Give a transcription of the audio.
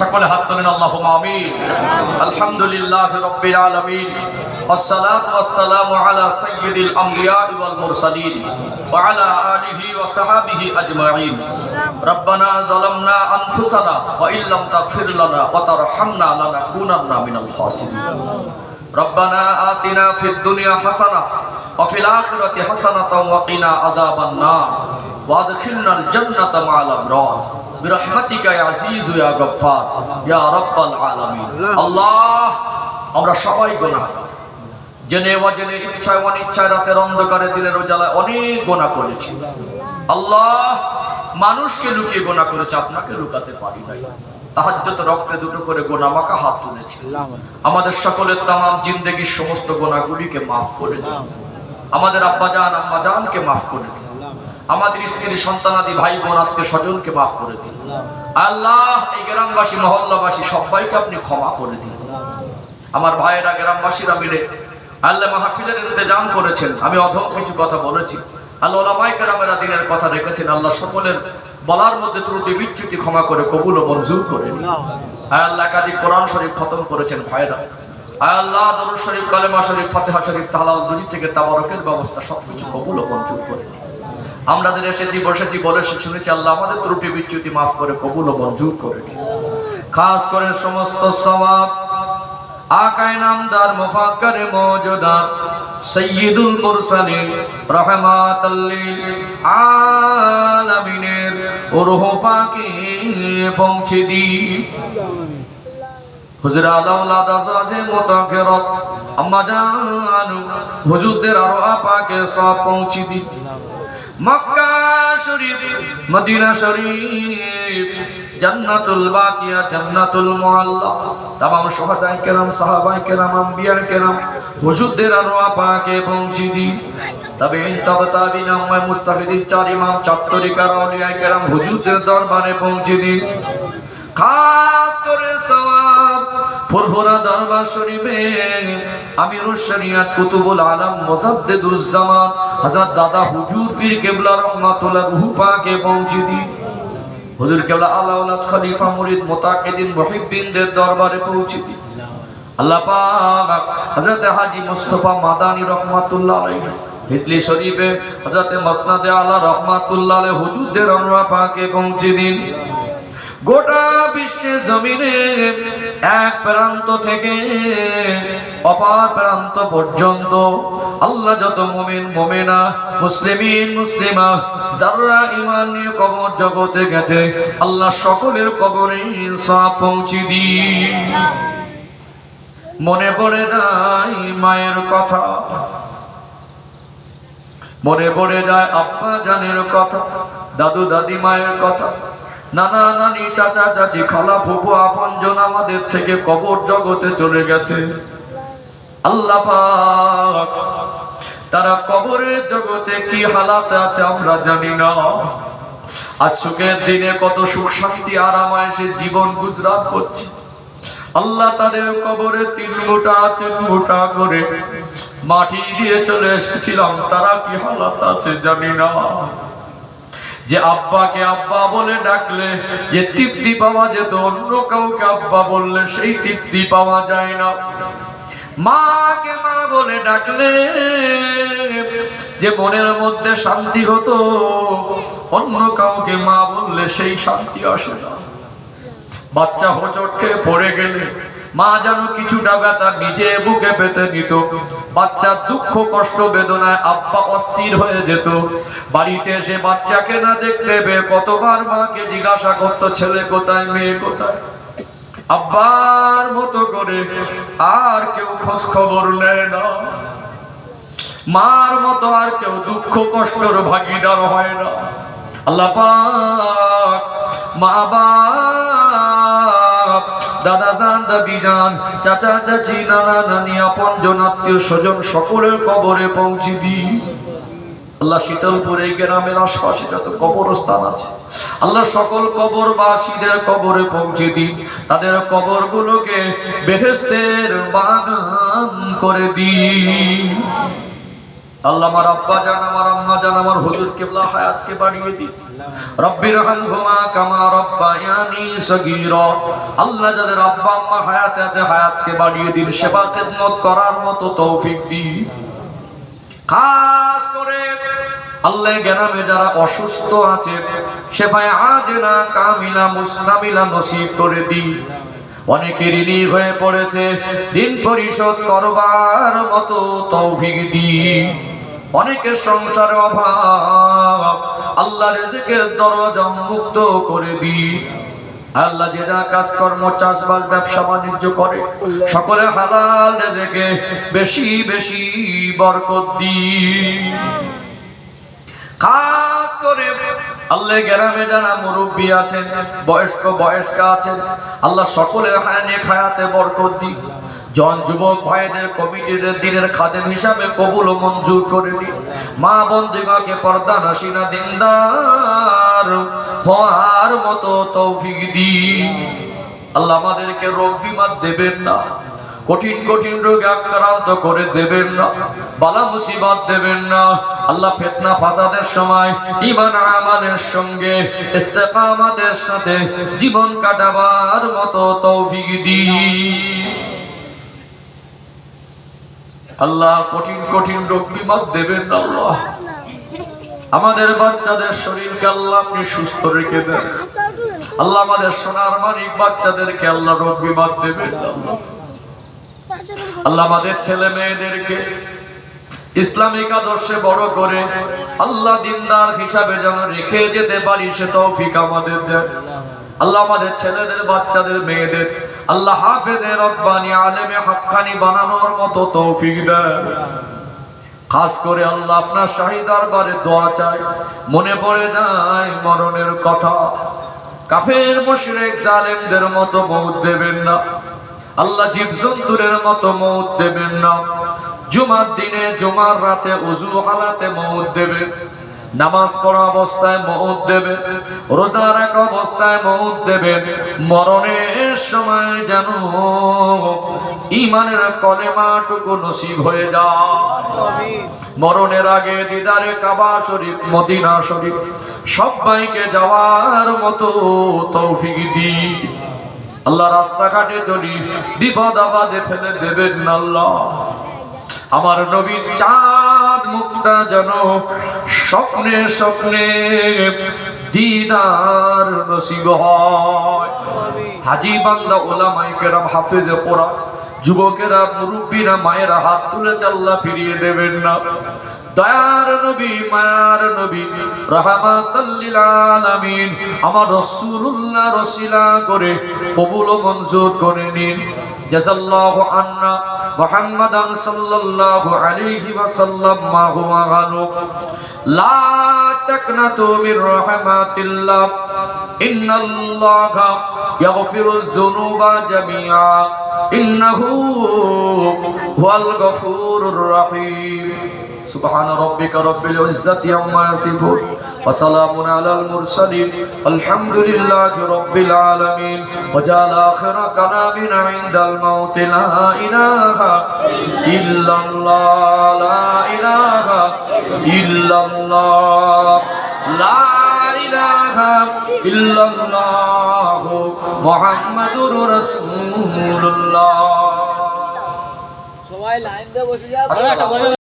সকলে হাত তোলেন আল্লাহ আমিন আলহামদুলিল্লাহ রব্বিল আলামিন والصلاة والسلام على سيد الأنبياء والمرسلين وعلى آله وصحبه أجمعين ربنا ظلمنا أنفسنا وإن لم تغفر لنا وترحمنا لنكونن من الخاسرين ربنا آتنا في الدنيا حسنة وفي الآخرة حسنة وقنا عذاب النار وادخلنا الجنة مع الأبرار برحمتك يا عزيز يا غفار يا رب العالمين الله আমরা সবাই গোনা জেনে অজেনে ইচ্ছায় অনিচ্ছায় রাতের অন্ধকারে দিনের উজালায় অনেক গোনা করেছি আল্লাহ মানুষকে লুকিয়ে গোনা করেছে আপনাকে লুকাতে পারি নাই তাহাজ্জত রক্তে দুটো করে গোনা মাখা হাত তুলেছি আমাদের সকলের তামাম জিন্দগির সমস্ত গোনাগুলিকে মাফ করে দিন আমাদের আব্বাজান আম্মাজানকে মাফ করে দিন আমাদের স্ত্রী সন্তানাদি ভাই বোন আত্মীয় স্বজনকে মাফ করে দিন। আল্লাহ। এই গ্রামবাসী মহল্লাবাসী সবাইকে আপনি ক্ষমা করে দিন। আমার ভাইয়েরা গ্রামবাসীরা মিলে আল্লাহ মাহফিলের ইন্তজাম করেছেন। আমি অধম কিছু কথা বলেছি। আল্লাহ দিনের কথা রেখেছেন। আল্লাহ সকলের বলার মধ্যে ত্রুটি বিচ্যুতি ক্ষমা করে কবুল ও মঞ্জুর করে নিন। আল্লাহ একাধিক কোরআন শরীফ খতম করেছেন ভাইরা আল্লাহ দরুদ শরীফ কালেমা শরীফ ফাতেহা শরীফ তাহলাল দুজি থেকে তাবারকের ব্যবস্থা সবকিছু কবুল ও মঞ্জুর করে নিন। আমরা যাদের এসেছি, বসেছি, বলে শুনেছি, আল্লাহ আমাদের ত্রুটি বিচ্যুতি মাফ করে কবুল ও মঞ্জুর করে খাস করে সমস্ত সওয়াব, আকায় নামদার, মুফাক্কারে মওজুদার, সাইয়্যিদুল মুরসালিন, রাহমাতাল লিল আলামিনের রূহ পাকে পৌঁছে দি হুজুর আলাউলাদ আজাজে মুতাকিরাত আম্মা জানু হুজুরদের আরও পাকে সব পৌঁছে দি মক্কা শরীফ, মদিনা শরীফ, জান্নাতুল বাকিয়া, জান্নাতুল মুআল্লা। তামাম সুহাদায়ে কেরাম, সাহাবায়ে কেরাম আম্বিয়া কেরাম হুজুরদের আরওয়া পাকে পৌঁছে দি তবে তবে তাবিন আম্মা মুস্তাফিদিন, চার ইমাম চার তরিকার আউলিয়া কেরাম, হুজুরদের দরবারে পৌঁছে দিন। সওয়াব ফুরফুরা দরবার শরীফে আমিরুল শরিয়াত কুতুবুল আলম মুজাদ্দিদুল জামান হযরত দাদা হুজুর পীর কেবলা রহমাতুল্লাহ রূহ পাকে পৌঁছে দিন। হুজুর কেবলা আলাউলাদ খলিফা মুরিদ মুতাকিদিন মুহিব্বিনদের দরবারে পৌঁছে দিন। আল্লাহ পাক হযরত হাজী মুস্তাফা মাদানী রহমাতুল্লাহ আলাইহি হিজলি শরীফে হযরত মসনাদে আলা রহমাতুল্লাহ আলাইহি হুজুরদের আমরা পাকে পৌঁছে দিন। গোটা বিশ্বের জমিনে এক প্রান্ত থেকে অপার প্রান্ত পর্যন্ত আল্লাহ যত মুমিন, মুমিনা, মুসলিমিন, মুসলিমা যারা ইমান নিয়ে কবর জগতে গেছে, আল্লাহ সকলের কবরে সব পৌঁছে দিন। মনে পড়ে যায় মায়ের কথা। মনে পড়ে যায় আব্বা জানের কথা, দাদু দাদি মায়ের কথা। নানা নানি চাচা চাচি খালা ফুপু আপনজন আমাদের থেকে কবর জগতে চলে গেছে। আল্লাহ তারা কবরের জগতে কি হালাতে আছে আমরা জানি না। আজ সুখের দিনে কত সুখ, শান্তি আরাম সে জীবন গুজরাট করছে। আল্লাহ তাদের কবরে তিন মোটা তিন মোটা করে মাটি দিয়ে চলে এসেছিলাম। তারা কি হালাত আছে জানি না। যে আব্বাকে আব্বা বলে ডাকলে, যে তৃপ্তি পাওয়া যেত, অন্য কাউকে আব্বা বললে সেই তৃপ্তি পাওয়া যায় না। মাকে মা বলে ডাকলে, যে মনের মধ্যে শান্তি হতো, অন্য কাউকে মা বললে সেই শান্তি আসে না। বাচ্চা হোঁচট খেয়ে পড়ে গেলে মা যেন কিছুটা ব্যথা নিজে বুকে পেতে নিত। বাচ্চার দুঃখ, কষ্ট, বেদনায় আব্বা অস্থির হয়ে যেত। বাড়িতে এসে বাচ্চাকে না দেখতে পেয়ে কতবার মাকে জিজ্ঞাসা করতো, ছেলে কোথায়, মেয়ে কোথায়? আব্বার মতো করে আর কেউ খোঁজ খবর নেয় না। মার মতো আর কেউ দুঃখ, কষ্টর ভাগিদার হয় না। আল্লাহ মা বাপ দাদা যান দাদি চাচা চাচি নানা নানি, আপন জন আত্মীয় স্বজন সকলের কবরে পৌঁছে দি আল্লাহ শীতলপুর এই গ্রামের আশপাশে যত কবরস্থান আছে, আল্লাহ সকল কবরবাসীদের কবরে পৌঁছে দিন তাদের কবরগুলোকে বেহেস্তের বাগান করে দিন আল্লাহ আমার আব্বা জান, আমার আম্মা জান, আমার হুজুর কেবলা হায়াতকে বাড়িয়ে রব্বির কামা আল্লাহ যাদের আব্বা আম্মা হায়াতে আছে, হায়াতকে বাড়িয়ে দিন, সেবা খেদমত করার মতো তৌফিক দিন। খাস করে আল্লাহ গ্রামে যারা অসুস্থ আছে, সেবায় আজনা, কামিলা, মুস্তামিলা নসিব করে দিন। অনেকে ঋণী হয়ে পড়েছে। ঋণ পরিশোধ করবার মতো তৌফিক দিন। অনেকের সংসার অভাব। আল্লাহ রেজেকের দরজা মুক্ত করে দিন। আল্লাহ যে যা কাজকর্ম, চাষবাস, ব্যবসা, বাণিজ্য করে, সকলে হালাল রেজেকে বেশি বেশি বরকত দিন। খাস করে আল্লাহ গ্রামে যারা মুরব্বী আছেন, বয়স্ক বয়স্ক আছেন, আল্লাহ সকলের হায়ানে খায়াতে বরকত দি জন যুবক ভাইদের কমিটির দিনের খাদেম হিসাবে কবুল ও মঞ্জুর করে দি মা বন্দিগাকে পর্দা নসিনা দিনদার হওয়ার মতো তৌফিক দি আল্লাহ আমাদেরকে রোগ বিমার দেবেন না, কঠিন কঠিন রোগে আক্রান্ত করে দেবেন না, বালা মুসিবত দেবেন না। আল্লাহ ফেতনা ফাসাদের সময় ইমান আমাদের সঙ্গে ইস্তেকামাতের সাথে জীবন কাটাবার মতো তৌফিক দি আল্লাহ কঠিন কঠিন রোগ বিমার দেবেন আল্লাহ। আমাদের বাচ্চাদের শরীরকে আল্লাহ আপনি সুস্থ রেখে দেন। আল্লাহ আমাদের সোনার মানিক বাচ্চাদেরকে আল্লাহ রোগ বিমার দেবেন আল্লাহ আমাদের ছেলে মেয়েদেরকে ইসলামিক আদর্শে বড় করে আল্লাহ দিনদার হিসাবে যেন রেখে যেতে পারি, সে তৌফিক আমাদের আল্লাহ আমাদের ছেলেদের, বাচ্চাদের, মেয়েদের, আল্লাহ হাফেদের রব্বানি আলেমে হাক্কানি বানানোর মতো তৌফিক দেন। খাস করে আল্লাহ আপনার শাহী দরবারে দোয়া চাই মনে পড়ে যায় মরণের কথা। কাফের, মুশরিক, জালেমদের মতো মৌত দেবেন না। আল্লাহ জীবজন্তুরের মতো মৌত দেবেন না। জুমার দিনে, জুমার রাতে উজু হালাতে মৌত দেবেন নামাজ পড়া অবস্থায় মৌত দেবেন রোজা রাখা অবস্থায় মৌত দেবেন মরণের সময় যেন ইমানের কলেমাটুকু নসিব হয়ে যায়। মরণের আগে দিদারে কাবা শরীফ, মদিনা শরীফ সবাইকে যাওয়ার মতো তৌফিক দি আল্লাহ রাস্তাঘাটে চলি বিপদ আবাদে ফেলে দেবেন আল্লাহ। আমার নবীর চাঁদ মুখটা যেন স্বপ্নে স্বপ্নে দিদার নসিব হয়। হাজি বান্দা ওলামাই কেরাম হাফেজে পড়া যুবকেরা মুরব্বীরা, মায়েরা হাত তুলে চাল্লা ফিরিয়ে দেবেন না। দয়ার নবী, মায়ার নবী রাহমাতাল্লিল আলামিন আমার রাসূলুল্লাহ রসিলা করে কবুল ও মঞ্জুর করে নিন। জাযাল্লাহু আন্না মুহাম্মাদান সাল্লাল্লাহু আলাইহি ওয়াসাল্লাম মা হুয়া গানু। লা তাকনাতু মির রাহমাতিল্লাহ। ইন্নাল্লাহা ইয়াগফিরুয যুনুবা জামিআ। ইন্নাহু হুয়াল গফুরুর রহিম। سبحان ربك رب العزة عما يصفون وسلام على المرسلين الحمد لله رب العالمين وجعل آخر كلامنا عند الموت لا إله إلا الله لا إله إلا الله لا إله إلا الله محمد رسول الله সবাই লাইন দিয়ে বসে যাও